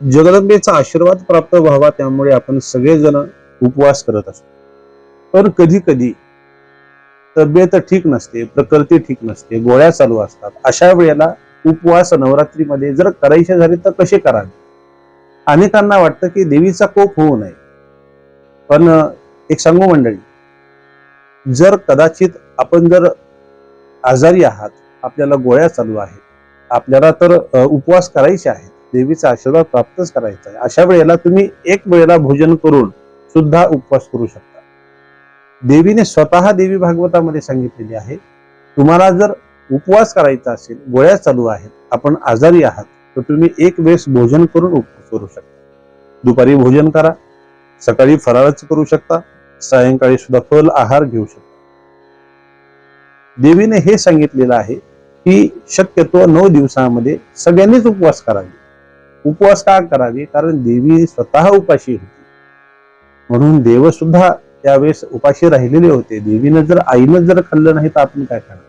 जगदंबेचा आशीर्वाद प्राप्त व्हावा त्यामुळे आपण सगळेजण उपवास करत असतो. पण कधी कधी तब्येत ठीक नसते प्रकृती ठीक नसते गोळ्या चालू असतात. अशा वेळेला उपवास नवरात्रीमध्ये जर करायचे झाले तर कसे करावे? अनेकांना वाटतं की देवीचा कोप होऊ नये. पण एक सांगू मंडळी जर कदाचित आपण जर आजारी आहात आपल्याला गोळ्या चालू आहेत आपल्याला तर उपवास करायचे आहेत. देवीचा आशीर्वाद प्राप्तच करायचा आहे. अशा वेळेला तुम्ही एक वेळेला भोजन करून सुद्धा उपवास करू शकता. देवीने स्वतः देवी भागवतामध्ये सांगितलेली आहे तुम्हाला जर उपवास करायचा असेल गोळ्या चालू आहेत आपण आजारी आहात तर तुम्ही एक वेळेस भोजन करून उपवास करू शकता. दुपारी भोजन करा सकाळी फराळच करू शकता सायंकाळी सुद्धा फल आहार घेऊ शकता. देवीने हे सांगितलेलं आहे की शक्यतो नऊ दिवसामध्ये सगळ्यांनीच उपवास करावे. उपवास का करावे? कारण देवी स्वतः उपाशी होती. म्हणून देव सुद्धा त्यावेळेस उपाशी राहिलेले होते. देवीनं जर आईनं जर खाल्लं नाही तर आपण काय खाणार?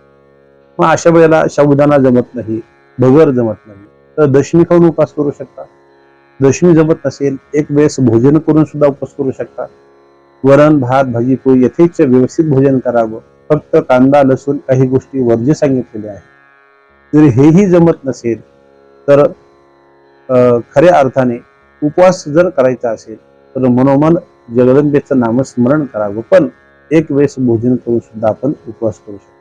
मग अशा वेळेला साबुदाणा जमत नाही भगर जमत नाही. तर दशमी खाऊन उपवास करू शकता. दशमी जमत नसेल एक वेळेस भोजन करून सुद्धा उपवास करू शकता. वरण भात भाजी पोळी यथेच्छ व्यवस्थित भोजन करावं. फक्त कांदा लसूण काही गोष्टी वर्ज्य सांगितलेल्या आहेत. जर हेही जमत नसेल तर खऱ्या अर्थाने उपवास जर करायचा असेल तर मनोमन जगदंबेचं नामस्मरण करावं. पण एक वेळेस भोजन करून सुद्धा आपण उपवास करू शकतो.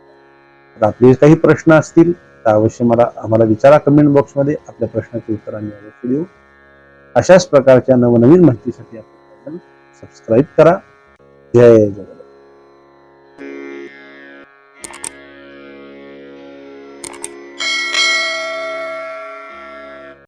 रात्री काही प्रश्न असतील तर अवश्य मला आम्हाला विचारा कमेंट बॉक्समध्ये आपल्या प्रश्नाचे उत्तर आम्ही अवश्य देऊ. अशाच प्रकारच्या नवनवीन माहितीसाठी आपण सबस्क्राईब करा. जय जगन्नाथ